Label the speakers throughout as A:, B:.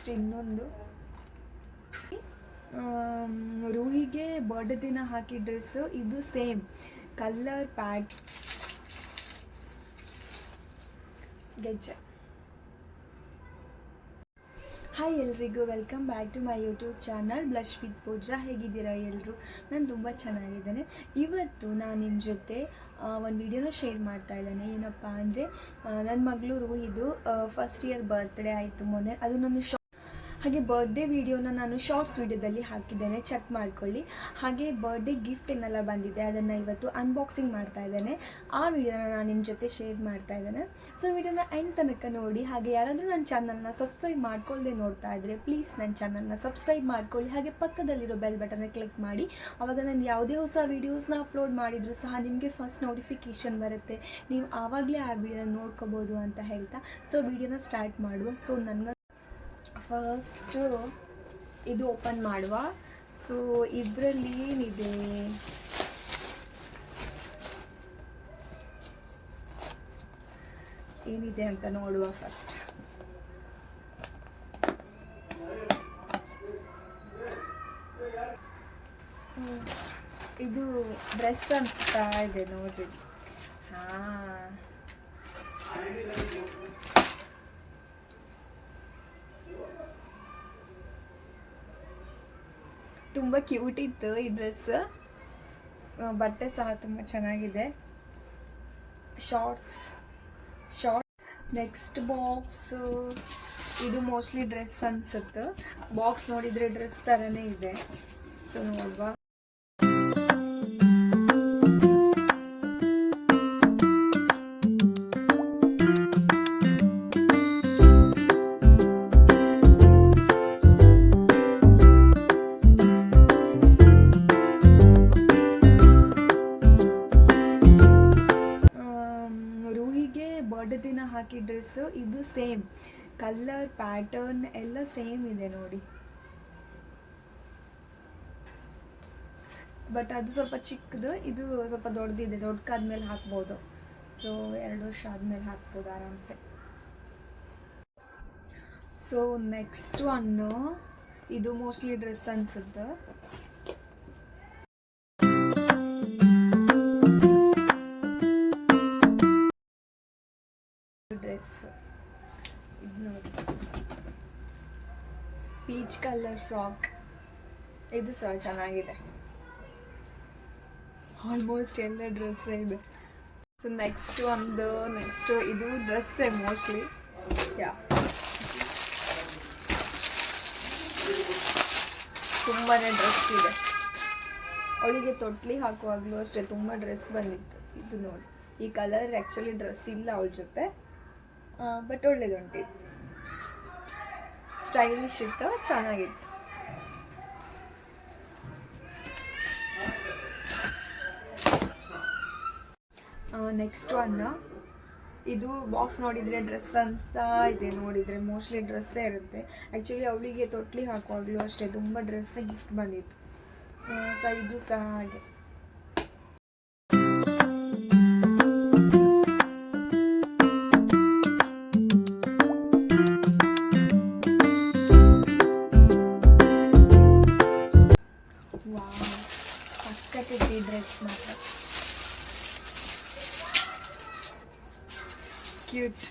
A: Next ಇನ್ನೊಂದು. ರೂಹಿಗೆ birthday ದಿನ ಹಾಕಿ ಡ್ರೆಸ್ಸು ಇದು ಸೇಮ್ ಕಲ್ಲರ್ ಪ್ಯಾಡ್ ಗೆಜ್ಜೆ. ಹಾಯ್ ಎಲ್ರಿಗೂ welcome back to my YouTube channel blush with Pooja ಹೇಗಿದ್ದೀರಾ ಎಲ್ಲರೂ ನಾನು ತುಂಬ ಚೆನ್ನಾಗಿದ್ದೇನೆ. ಇವತ್ತು ನಾನು ನಿಮ್ಮ ಜೊತೆ ಒಂದು ವಿಡಿಯೋನ ಶೇರ್ ಮಾಡ್ತಾ ಇದ್ದೇನೆ. ಏನಪ್ಪ ಅಂದರೆ ನನ್ನ ಮಗಳು ರೂಹಿದು ಫಸ್ಟ್ ಇಯರ್ ಬರ್ತ್ಡೇ ಆಯಿತು ಮೊನ್ನೆ. ಅದು ನನ್ನ ಹಾಗೆ ಬರ್ಡೇ ವಿಡಿಯೋನ ನಾನು ಶಾರ್ಟ್ಸ್ ವಿಡಿಯೋದಲ್ಲಿ ಹಾಕಿದ್ದೇನೆ. ಚೆಕ್ ಮಾಡ್ಕೊಳ್ಳಿ. ಹಾಗೆ ಬರ್ಡೇ ಗಿಫ್ಟ್ ಏನೆಲ್ಲ ಬಂದಿದೆ. ಅದನ್ನು ಇವತ್ತು ಅನ್ಬಾಕ್ಸಿಂಗ್ ಮಾಡ್ತಾ ಇದ್ದೇನೆ. ಆ ವಿಡಿಯೋನ ನಾನು ನಿಮ್ಮ ಜೊತೆ ಶೇರ್ ಮಾಡ್ತಾ ಇದ್ದೇನೆ. ಸೊ ವಿಡಿಯೋನ ಎಂಡ್ ತನಕ ನೋಡಿ. ಹಾಗೆ ಯಾರಾದರೂ ನನ್ನ ಚಾನಲ್ನ ಸಬ್ಸ್ಕ್ರೈಬ್ ಮಾಡ್ಕೊಳ್ಳದೆ ನೋಡ್ತಾ ಇದ್ದರೆ ಪ್ಲೀಸ್ ನನ್ನ ಚಾನಲ್ನ ಸಬ್ಸ್ಕ್ರೈಬ್ ಮಾಡ್ಕೊಳ್ಳಿ. ಹಾಗೆ ಪಕ್ಕದಲ್ಲಿರೋ ಬೆಲ್ ಬಟನ್ನ ಕ್ಲಿಕ್ ಮಾಡಿ. ಆವಾಗ ನಾನು ಯಾವುದೇ ಹೊಸ ವಿಡಿಯೋಸ್ನ ಅಪ್ಲೋಡ್ ಮಾಡಿದರೂ ಸಹ ನಿಮಗೆ ಫಸ್ಟ್ ನೋಟಿಫಿಕೇಷನ್ ಬರುತ್ತೆ. ನೀವು ಆವಾಗಲೇ ಆ ವಿಡಿಯೋನ ನೋಡ್ಕೋಬೋದು ಅಂತ ಹೇಳ್ತಾ. ಸೊ ವಿಡಿಯೋನ ಸ್ಟಾರ್ಟ್ ಮಾಡುವ. ಸೊ ನನಗೆ ಫಸ್ಟು ಇದು ಓಪನ್ ಮಾಡುವ. ಸೊ ಇದರಲ್ಲಿ ಏನಿದೆ? ಏನಿದೆ ಅಂತ ನೋಡುವ ಫಸ್ಟ್ ಇದು ಡ್ರೆಸ್ ಅನ್ಸ್ತಾ ಇದೆ ನೋಡಿ ಹಾಂ. ತುಂಬ ಕ್ಯೂಟ್ ಇತ್ತು ಈ ಡ್ರೆಸ್ ಬಟ್ಟೆ ಸಹ ತುಂಬ ಚೆನ್ನಾಗಿದೆ. ಶಾರ್ಟ್ಸ್ ಶಾರ್ಟ್ ನೆಕ್ಸ್ಟ್ ಬಾಕ್ಸ್ ಇದು ಮೋಸ್ಟ್ಲಿ ಡ್ರೆಸ್ ಅನ್ಸುತ್ತೆ. ಬಾಕ್ಸ್ ನೋಡಿದರೆ ಡ್ರೆಸ್ ಥರನೇ ಇದೆ. ಸೊ ನೋಡುವ. ದಿನ ಹಾಕಿ ಡ್ರೆಸ್ಸು ಇದು ಸೇಮ್ ಕಲ್ಲರ್ ಪ್ಯಾಟರ್ನ್ ಎಲ್ಲ ಸೇಮ್ ಇದೆ ನೋಡಿ. ಬಟ್ ಅದು ಸ್ವಲ್ಪ ಚಿಕ್ಕದು, ಇದು ಸ್ವಲ್ಪ ದೊಡ್ಡದಿದೆ ದೊಡ್ಡಕಾದ್ಮೇಲೆ ಹಾಕ್ಬೋದು. ಸೊ ಎರಡು ವರ್ಷ ಆದಮೇಲೆ ಹಾಕ್ಬೋದು ಆರಾಮ್ಸೆ. ಸೊ ನೆಕ್ಸ್ಟ್ ಒನ್ನು ಇದು ಮೋಸ್ಟ್ಲಿ ಡ್ರೆಸ್ ಅನ್ಸುತ್ತೆ. ಡ್ರೆಸ್ ಇದು ನೋಡಿ ಪೀಚ್ ಕಲರ್ ಫ್ರಾಕ್ ಇದು ಸಹ ಚೆನ್ನಾಗಿದೆ. ಆಲ್ಮೋಸ್ಟ್ ಎಲ್ಲ ಡ್ರೆಸ್ ಇದೆ. ಸೊ ನೆಕ್ಸ್ಟ್ ಒಂದು ನೆಕ್ಸ್ಟ್ ಇದು ಡ್ರೆಸ್ಸೇ ಮೋಸ್ಟ್ಲಿ ಯಾ ತುಂಬಾ ಡ್ರೆಸ್ ಇದೆ. ಅವಳಿಗೆ ತೊಟ್ಲಿ ಹಾಕುವಾಗಲೂ ಅಷ್ಟೇ ತುಂಬ ಡ್ರೆಸ್ ಬಂದಿತ್ತು. ಇದು ನೋಡಿ. ಈ ಕಲರ್ ಆ್ಯಕ್ಚುಲಿ ಡ್ರೆಸ್ ಇಲ್ಲ ಅವಳ ಜೊತೆ. ಬಟ್ ಒಳ್ಳೆದುಂಟು. ಸ್ಟೈಲಿಶ್ ಇತ್ತು, ಚೆನ್ನಾಗಿತ್ತು. ನೆಕ್ಸ್ಟ್ ಒನ್ ಇದು ಬಾಕ್ಸ್ ನೋಡಿದರೆ ಡ್ರೆಸ್ ಅನಿಸ್ತಾ ಇದೆ, ನೋಡಿದರೆ ಮೋಸ್ಟ್ಲಿ ಡ್ರೆಸ್ಸೇ ಇರುತ್ತೆ. ಆ್ಯಕ್ಚುಲಿ ಅವಳಿಗೆ ತೊಟ್ಲಿ ಹಾಕುವಾಗಲೂ ಅಷ್ಟೇ, ತುಂಬ ಡ್ರೆಸ್ಸೇ ಗಿಫ್ಟ್ ಬಂದಿತ್ತು. ಸೊ ಇದು ಸಹ ಹಾಗೆ. ಕ್ಯೂಟ್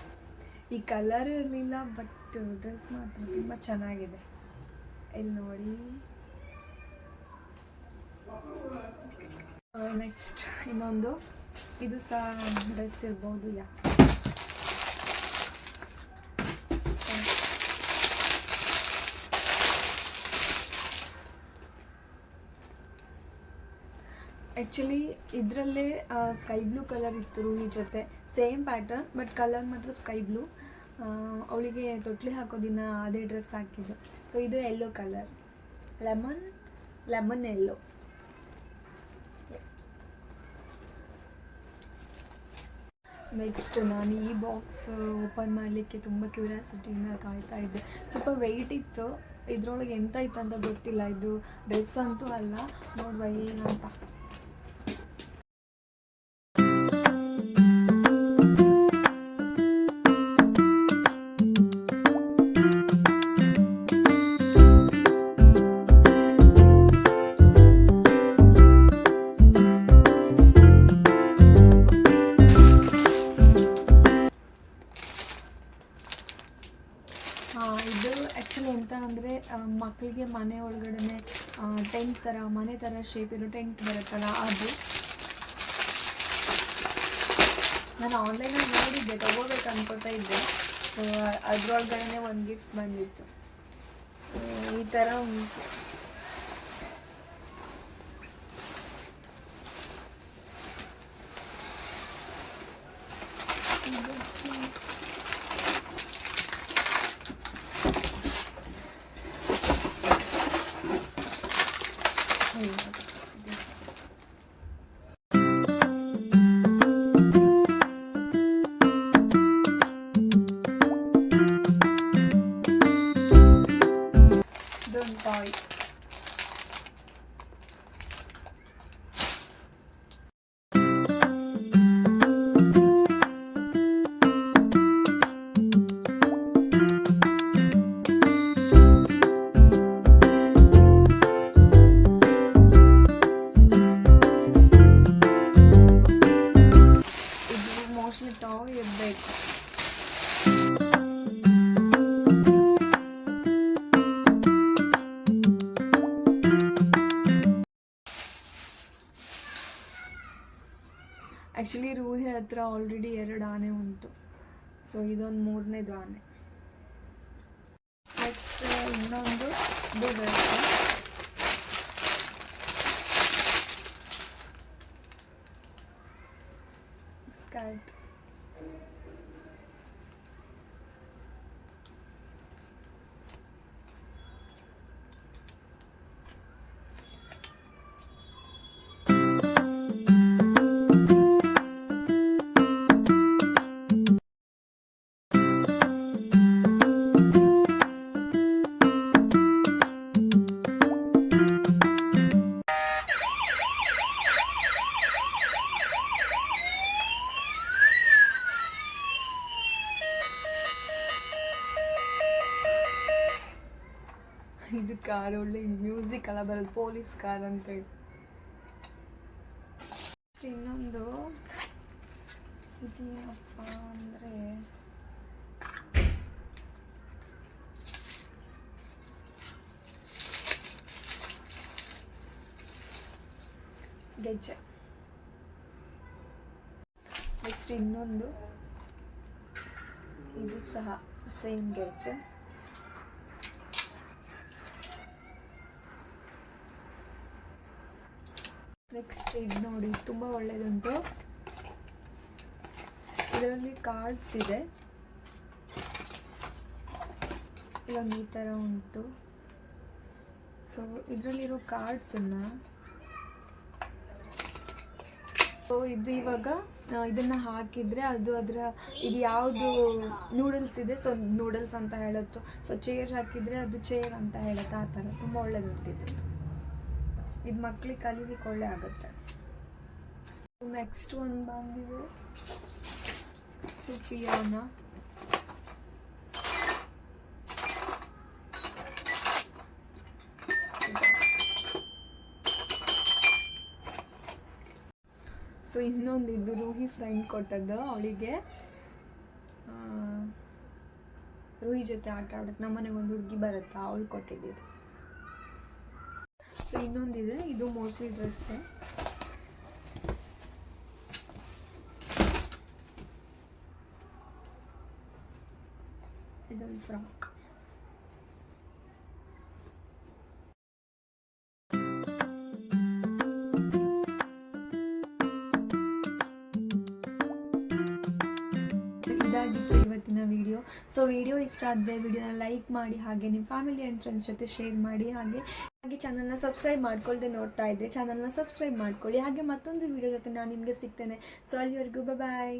A: ಈ ಕಲರ್ ಇರಲಿಲ್ಲ ಬಟ್ ಡ್ರೆಸ್ ಮಾತ್ರ ತುಂಬ ಚೆನ್ನಾಗಿದೆ. ಇಲ್ಲಿ ನೋಡಿ. ನೆಕ್ಸ್ಟ್ ಇನ್ನೊಂದು. ಇದು ಸಹ ಡ್ರೆಸ್ ಇರ್ಬೋದು, ಯಾ. ಆ್ಯಕ್ಚುಲಿ ಇದರಲ್ಲೇ ಸ್ಕೈ ಬ್ಲೂ ಕಲರ್ ಇತ್ತು ರೂಮಿ ಜೊತೆ. ಸೇಮ್ ಪ್ಯಾಟರ್ನ್ ಬಟ್ ಕಲರ್ ಮಾತ್ರ ಸ್ಕೈ ಬ್ಲೂ ಅವಳಿಗೆ ತೊಟ್ಲಿ ಹಾಕೋ ದಿನ ಅದೇ ಡ್ರೆಸ್ ಹಾಕಿದ್ದು. ಸೊ ಇದು yellow colour lemon lemon yellow next ನಾನು ಈ ಬಾಕ್ಸ್ ಓಪನ್ ಮಾಡಲಿಕ್ಕೆ ತುಂಬ ಕ್ಯೂರಿಯಾಸಿಟಿಯಿಂದ ಕಾಯ್ತಾ ಇದ್ದೆ. ಸ್ವಲ್ಪ ವೆಯ್ಟ್ ಇತ್ತು. ಇದ್ರೊಳಗೆ ಎಂತ ಇತ್ತು ಅಂತ ಗೊತ್ತಿಲ್ಲ. ಇದು ಡ್ರೆಸ್ ಅಂತೂ ಅಲ್ಲ. ನೋಡುವ, ಏನಂತ. ಅಂದರೆ ಮಕ್ಕಳಿಗೆ ಮನೆ ಒಳಗಡೆ ಟೆಂಟ್ ಥರ ಮನೆ ಥರ ಶೇಪ್ ಇರೋ ಟೆಂಟ್ ಬರುತ್ತಲ್ಲ ಅದು. ನಾನು ಆನ್ಲೈನಲ್ಲಿ ನೋಡಿದ್ದೆ, ತೊಗೋಬೇಕು ಅಂದ್ಕೊಳ್ತಾ ಇದ್ದೆ. ಸೊ ಅದ್ರೊಳಗಡೆ ಒಂದು ಗಿಫ್ಟ್ ಬಂದಿತ್ತು. ಸೊ ಈ ಥರ ಉಂಟು. ಇರಬೇಕು. ಆ್ಯಕ್ಚುಲಿ ರೂಹಿ ಹತ್ರ ಆಲ್ರೆಡಿ ಎರಡು ಆನೆ ಉಂಟು. ಸೊ ಇದೊಂದು ಮೂರನೇದು ಆನೆ. ನೆಕ್ಸ್ಟ್ ಇನ್ನೊಂದು ಬರುತ್ತೆ ಸ್ಕರ್ಟ್ Thank you. ಎಲ್ಲ ಬರೋದು ಪೊಲೀಸ್ ಕಾರ್ ಅಂತೇಳಿ ಇನ್ನೊಂದು. ಇದೇನಪ್ಪ ಅಂದರೆ ಗೆಜ್ಜೆ. ನೆಕ್ಸ್ಟ್ ಇನ್ನೊಂದು. ಇದು ಸಹ ಸೇಮ್ ಗೆಜ್ಜೆ. ಇದು ನೋಡಿ, ತುಂಬ ಒಳ್ಳೆಯದುಂಟು ಇದರಲ್ಲಿ ಕಾರ್ಡ್ಸ್ ಇದೆ. ಇಲ್ಲೊಂದು ಈ ಥರ ಉಂಟು. ಸೊ ಇದರಲ್ಲಿರೋ ಕಾರ್ಡ್ಸನ್ನು ಸೊ ಇದು ಇವಾಗ ಇದನ್ನು ಹಾಕಿದರೆ ಅದು ಅದರ, ಇದು ಯಾವುದು ನೂಡಲ್ಸ್ ಇದೆ ಸೊ ನೂಡಲ್ಸ್ ಅಂತ ಹೇಳುತ್ತೋ ಸೊ ಚೇರ್ ಹಾಕಿದರೆ ಅದು ಚೇರ್ ಅಂತ ಹೇಳುತ್ತೆ ಆ ಥರ ತುಂಬ ಒಳ್ಳೆಯದು ಇದು ಮಕ್ಳಿಗೆ ಕಲೀಲಿಕ್ಕೆ ಒಳ್ಳೆ ಆಗುತ್ತೆ. ನೆಕ್ಸ್ಟ್ ಒಂದು ಬಂದಿದೆ ಸಿಪಿಯೋನ ಸೊ ಇನ್ನೊಂದು ಇದು ರೂಹಿ ಫ್ರೆಂಡ್ ಕೊಟ್ಟದ್ದು, ಅವಳಿಗೆ ರೂಹಿ ಜೊತೆ ಆಟ ಆಡೋಕ್ಕೆ ನಮ್ಮನೆಗೆ ಒಂದು ಹುಡುಗಿ ಬರುತ್ತಾ, ಅವಳು ಕೊಟ್ಟಿದ್ದು ಸೊ ಇನ್ನೊಂದಿದೆ ಇದು ಮೋಸ್ಟ್ಲಿ ಡ್ರೆಸ್ಸೇ ಇದೊಂದು ಫ್ರಾಕ್ ಇದಾಗಿತ್ತು ಇವತ್ತಿನ ವಿಡಿಯೋ ಸೊ ವಿಡಿಯೋ ಇಷ್ಟ ಆದರೆ ವಿಡಿಯೋನ ಲೈಕ್ ಮಾಡಿ, ಹಾಗೆ ನಿಮ್ಮ ಫ್ಯಾಮಿಲಿ ಆ್ಯಂಡ್ ಫ್ರೆಂಡ್ಸ್ ಜೊತೆ ಶೇರ್ ಮಾಡಿ, ಹಾಗೆ ಹಾಗೆ ಚಾನಲ್ನ ಸಬ್ಸ್ಕ್ರೈಬ್ ಮಾಡ್ಕೊಳ್ದೆ ನೋಡ್ತಾ ಇದ್ದರೆ ಚಾನಲ್ನ ಸಬ್ಸ್ಕ್ರೈಬ್ ಮಾಡ್ಕೊಳ್ಳಿ. ಹಾಗೆ ಮತ್ತೊಂದು ವಿಡಿಯೋ ಜೊತೆ ನಾನು ನಿಮಗೆ ಸಿಗ್ತೇನೆ. ಸೊ ಅಲ್ಲಿವರೆಗೂ ಬಾಯ್